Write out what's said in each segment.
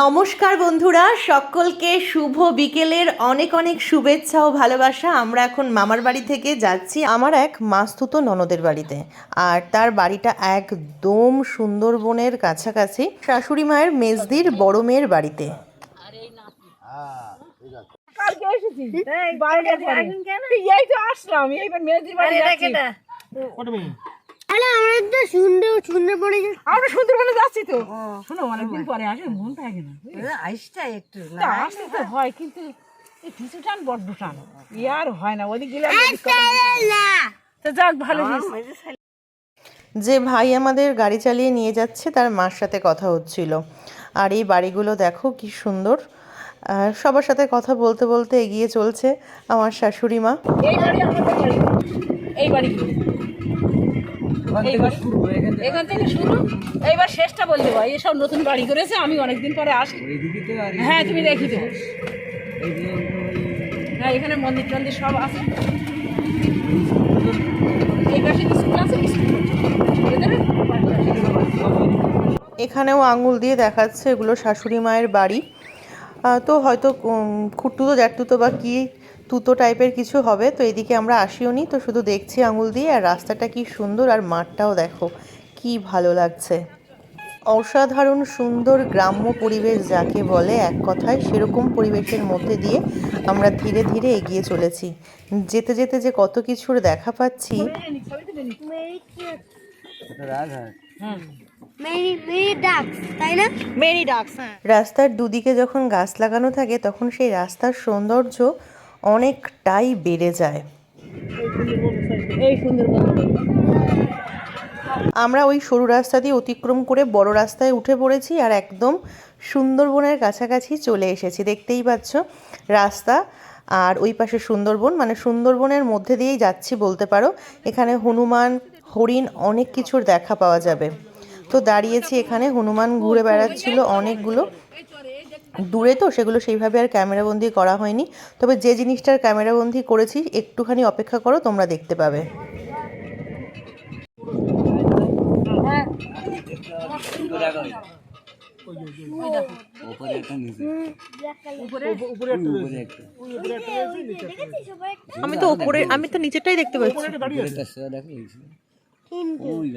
নমস্কার বন্ধুরা সকলকে শুভ বিকেলের অনেক অনেক শুভেচ্ছা ও ভালোবাসা। আমরা এখন মামার বাড়ি থেকে যাচ্ছি আমার এক মাস্তুতো ননদের বাড়িতে। আর তার বাড়িটা একদম সুন্দরবনের কাছাকাছি শাশুড়ি মায়ের মেজদির বড় মেয়ের বাড়িতে। কালকে এসেছি। বাইরে এই তো আসলাম এইবার মেয়েদের বাড়ি যাচ্ছি। কত মেয়ে? আরে আমরা তো সুন্দর সুন্দর পড়ে আমরা সুন্দরবনে যাচ্ছি তো। শোনো অনেকদিন পরে আসে মন থাকে না। আইসটা একটু আসতে তো হয় কিন্তু এই কিছু টান বড্ড টান। ই আর হয় না ওদিক গেলে না। তো যাক ভালো যে ভাই আমাদের গাড়ি চালিয়ে নিয়ে যাচ্ছে তার মার সাথে কথা হচ্ছিল। আর এই বাড়িগুলো দেখো কি সুন্দর। আর সবার সাথে কথা বলতে বলতে এগিয়ে চলছে আমার শাশুড়ি মা। এই বাড়ি আমাদের এই বাড়ি। এই বাড়ি। এখান থেকে শুরু। এইবার শেষটা বলতে পারি এসব নতুন বাড়ি করেছে আমি অনেকদিন পরে আসি তো হ্যাঁ তুমি দেখি তো হ্যাঁ এখানে মন্দির টন্দির সব আছে। এই পাশে স্কুল আছে? এখানেও আঙুল দিয়ে দেখাচ্ছে এগুলো শাশুড়ি মায়ের বাড়ি। তো হয়তো উম, খুঁটতুতো জ্যাঠতুতো বা কি তুতো টাইপের কিছু হবে তো এদিকে আমরা আসিও নি তো শুধু দেখছি আঙুল দিয়ে আর রাস্তাটা কি সুন্দর আর মাঠটাও দেখো কি ভালো লাগছে। অসাধারণ সুন্দর গ্রাম্য পরিবেশ যাকে বলে এক কথায় সেরকম পরিবেশের মধ্যে দিয়ে আমরা ধীরে ধীরে এগিয়ে চলেছি। যেতে যেতে যে কত কিছুর দেখা পাচ্ছি। রাস্তার দুদিকে যখন গাছ লাগানো থাকে তখন সেই রাস্তার সৌন্দর্য অনেকটাই বেড়ে যায়। আমরা ওই সরু রাস্তা দিয়ে অতিক্রম করে বড় রাস্তায় উঠে পড়েছি আর একদম সুন্দরবনের কাছাকাছি চলে এসেছি। দেখতেই পাচ্ছ রাস্তা আর ওই পাশে সুন্দরবন। মানে সুন্দরবনের মধ্যে দিয়েই যাচ্ছি বলতে পারো। এখানে হনুমান, হরিণ অনেক কিছুর দেখা পাওয়া যাবে। তো দাঁড়িয়েছি এখানে। হনুমান ঘুরে বেড়াচ্ছিল অনেকগুলো। দূরে তো সেগুলো সেইভাবে আর ক্যামেরাবন্দি করা হয়নি। তবে যে জিনিসটার ক্যামেরাবন্দি করেছি একটুখানি অপেক্ষা করো তোমরা দেখতে পাবে। উপরে একটা নিচে। ব্ল্যাক কালার উপরে উপরে একটা দেখেছিস সবাই একটা আমি তো উপরে আমি তো নিচেরটাই দেখতে পাচ্ছি কিন্তু ওই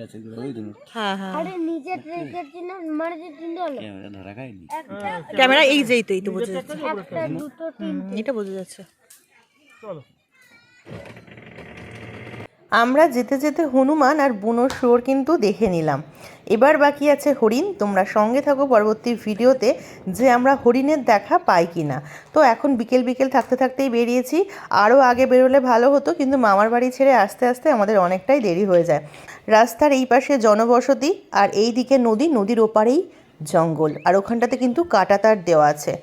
হ্যাঁ হ্যাঁ। আরে নিচে ট্রেকের চিহ্ন মানে যে তিনটে হলো ক্যামেরা ধরা খায়নি। একটা ক্যামেরা এই যেই তো এই তো বোঝা যাচ্ছে। একটা দুটো তিন এটা বোঝা যাচ্ছে। চলো। আমরা যেতে যেতে হনুমান আর বুনো শুয়োর কিন্তু দেখে নিলাম। এবার বাকি আছে হরিণ, তোমরা সঙ্গে থাকো পরবর্তী ভিডিওতে যে আমরা হরিণের দেখা পাই কি না তো এখন বিকেল বিকেল থাকতে থাকতেই বেরিয়েছি। আরও আগে বেরোলে ভালো হতো, কিন্তু মামার বাড়ি ছেড়ে আস্তে আস্তে আমাদের অনেকটাই দেরি হয়ে যায়। রাস্তার এই পাশে জনবসতি আর এই দিকে নদী, নদীর ওপারেই জঙ্গল। আর ওখানটাতে কিন্তু কাটাতার দেওয়া আছে।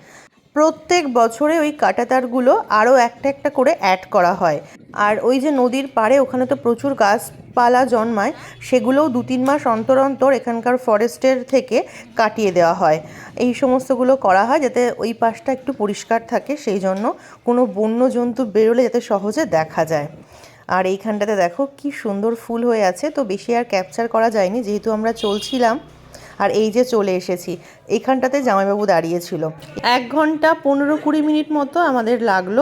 প্রত্যেক বছরে ওই কাঁটাতারগুলো আরও একটা একটা করে অ্যাড করা হয়। আর ওই যে নদীর পাড়ে ওখানে তো প্রচুর গাছপালা জন্মায়, সেগুলোও দু তিন মাস অন্তর অন্তর এখানকার ফরেস্টের থেকে কাটিয়ে দেওয়া হয়। এই সমস্তগুলো করা হয় যাতে ওই পাশটা একটু পরিষ্কার থাকে, সেই জন্য কোনো বন্য জন্তু বেরোলে যাতে সহজে দেখা যায়। আর এইখানটাতে দেখো কি সুন্দর ফুল হয়ে আছে, তো বেশি আর ক্যাপচার করা যায়নি যেহেতু আমরা চলছিলাম। আর এই যে চলে এসেছি, এইখানটাতে জামাইবাবু দাঁড়িয়েছিল এক ঘণ্টা পনেরো কুড়ি মিনিট মতো আমাদের লাগল।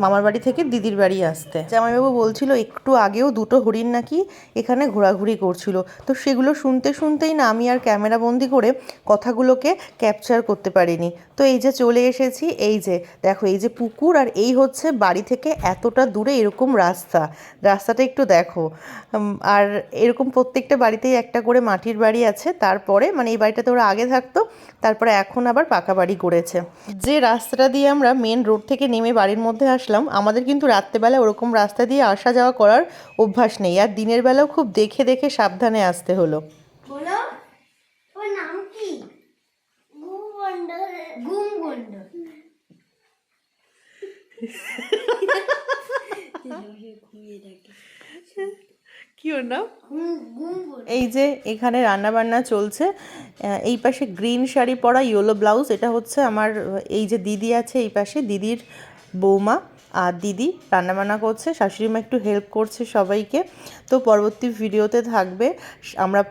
মামার বাড়ি থেকে দিদির বাড়ি আসতে। জামাইবাবু বলছিল, একটু আগেও দুটো হরিণ নাকি এখানে ঘোরাঘুরি করছিল। তো সেগুলো শুনতে শুনতেই না আমি আর ক্যামেরা বন্দি করে কথাগুলোকে ক্যাপচার করতে পারিনি। তো এই যে চলে এসেছি, এই যে, দেখো, এই যে পুকুর আর এই হচ্ছে বাড়ি থেকে এতটা দূরে এরকম রাস্তা। রাস্তাটা একটু দেখো। আর এরকম প্রত্যেকটা বাড়িতেই একটা করে মাটির বাড়ি আছে। তারপরে মানে এই বাড়িটাতে ওরা আগে থাকতো, তারপরে এখন আবার পাকা বাড়ি করেছে। যে রাস্তাটা দিয়ে আমরা মেন রোড থেকে নেমে বাড়ির মধ্যে আসলাম। আমাদের কিন্তু রাত্রেবেলা ওরকম রাস্তা দিয়ে আসা যাওয়া করার অভ্যাস নেই। আর দিনের বেলাও খুব দেখে দেখে সাবধানে আসতে হলো। বলো? ওর নাম কি? গুম গন্ড গুম গন্ড কি ওর নাম? এই যে এখানে রান্না বান্না চলছে এই পাশে গ্রিন শাড়ি পরা ইয়েলো ব্লাউজ এটা হচ্ছে আমার এই যে দিদি আছে এই পাশে দিদির বৌমা। আর দিদি রান্নাবান্না করছে শাশুড়ি মা একটু হেল্প করছে সবাইকে। তো পরবর্তী ভিডিওতে থাকবে। আমরা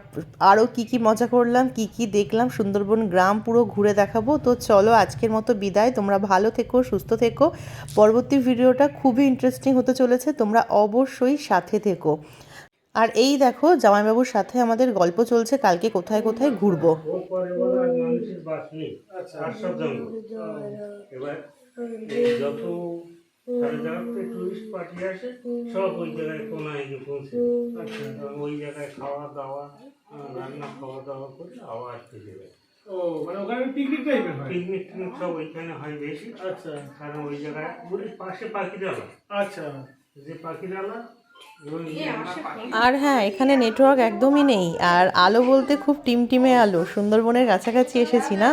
আরও কি কি মজা করলাম কি কি দেখলাম সুন্দরবন গ্রাম পুরো ঘুরে দেখাবো। তো চলো আজকের মতো বিদায়। তোমরা ভালো থেকো সুস্থ থেকো। পরবর্তী ভিডিওটা খুবই ইন্টারেস্টিং হতে চলেছে। তোমরা অবশ্যই সাথে থেকো। আর এই দেখো জামাইবাবুর সাথে আমাদের গল্প চলছে। কালকে কোথায় কোথায় ঘুরবো? এবার যত টুরিস্ট পার্টি আসে সব ওই জায়গায় কোনায় গিয়ে পৌঁছে এবং ওই জায়গায় খাওয়া দাওয়া রান্না খাওয়া দাওয়া করে আবার যায় ও মানে ওখানে পিকনিক টাইপের হয়? পিকনিক টিকনিক সব ওইখানে হয় বেশি। আচ্ছা। কারণ ওই জায়গায় ওই পাশে পাখিরালা আচ্ছা। যে পাখিরালা আর হ্যাঁ এখানে নেটওয়ার্ক একদমই নেই। আর আলো বলতে খুব টিমটিমে আলো। সুন্দরবনের কাছাকাছি এসেছি না?